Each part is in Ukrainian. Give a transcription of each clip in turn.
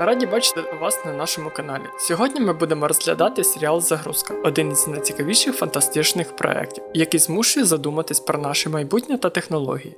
Раді бачити вас на нашому каналі. Сьогодні ми будемо розглядати серіал Загрузка, один із найцікавіших фантастичних проєктів, який змушує задуматись про наше майбутнє та технології.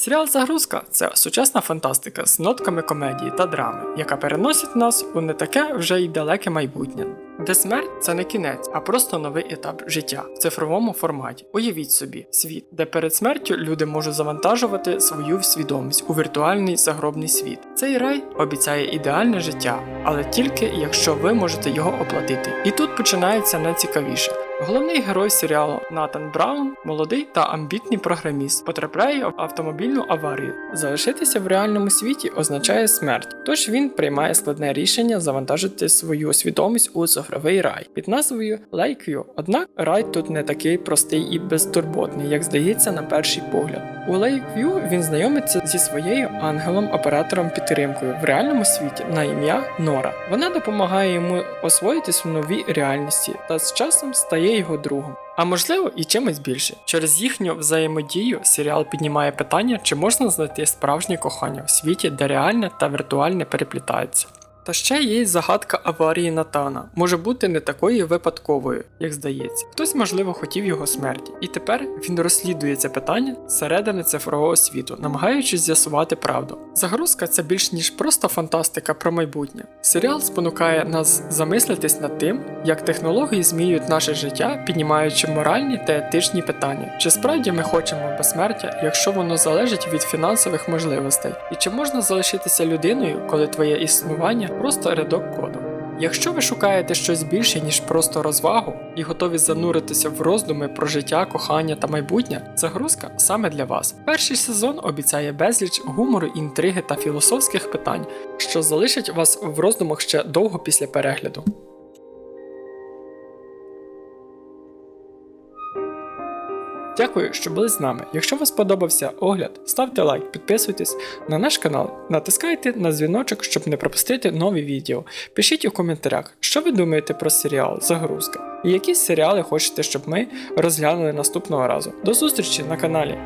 Серіал Загрузка це сучасна фантастика з нотками комедії та драми, яка переносить нас у не таке вже й далеке майбутнє. Де смерть це не кінець, а просто новий етап життя в цифровому форматі. Уявіть собі світ, де перед смертю люди можуть завантажувати свою свідомість у віртуальний загробний світ. Цей рай обіцяє ідеальне життя, але тільки якщо ви можете його оплатити. І тут починається найцікавіше. Головний герой серіалу Натан Браун, молодий та амбітний програміст, потрапляє в автомобільну аварію. Залишитися в реальному світі означає смерть, тож він приймає складне рішення завантажити свою свідомість у цифровий рай під назвою Lakeview. Однак рай тут не такий простий і безтурботний, як здається на перший погляд. У Lakeview він знайомиться зі своєю ангелом-оператором підтримкою в реальному світі на ім'я Нора. Вона допомагає йому освоїтись в новій реальності та з часом стає його другом. А можливо і чимось більше. Через їхню взаємодію серіал піднімає питання, чи можна знайти справжнє кохання в світі, де реальне та віртуальне переплітаються. Та ще є й загадка аварії Натана, може бути не такою випадковою, як здається. Хтось, можливо, хотів його смерті, і тепер він розслідує це питання зсередини цифрового світу, намагаючись з'ясувати правду. Загрузка це більш ніж просто фантастика про майбутнє. Серіал спонукає нас замислитись над тим, як технології змінюють наше життя, піднімаючи моральні та етичні питання. Чи справді ми хочемо безсмертя, якщо воно залежить від фінансових можливостей? І чи можна залишитися людиною, коли твоє існування просто рядок коду? Якщо ви шукаєте щось більше, ніж просто розвагу, і готові зануритися в роздуми про життя, кохання та майбутнє, загрузка саме для вас. Перший сезон обіцяє безліч гумору, інтриги та філософських питань, що залишать вас в роздумах ще довго після перегляду. Дякую, що були з нами. Якщо вам сподобався огляд, ставте лайк, підписуйтесь на наш канал, натискайте на дзвіночок, щоб не пропустити нові відео. Пишіть у коментарях, що ви думаєте про серіал Загрузка і які серіали хочете, щоб ми розглянули наступного разу. До зустрічі на каналі.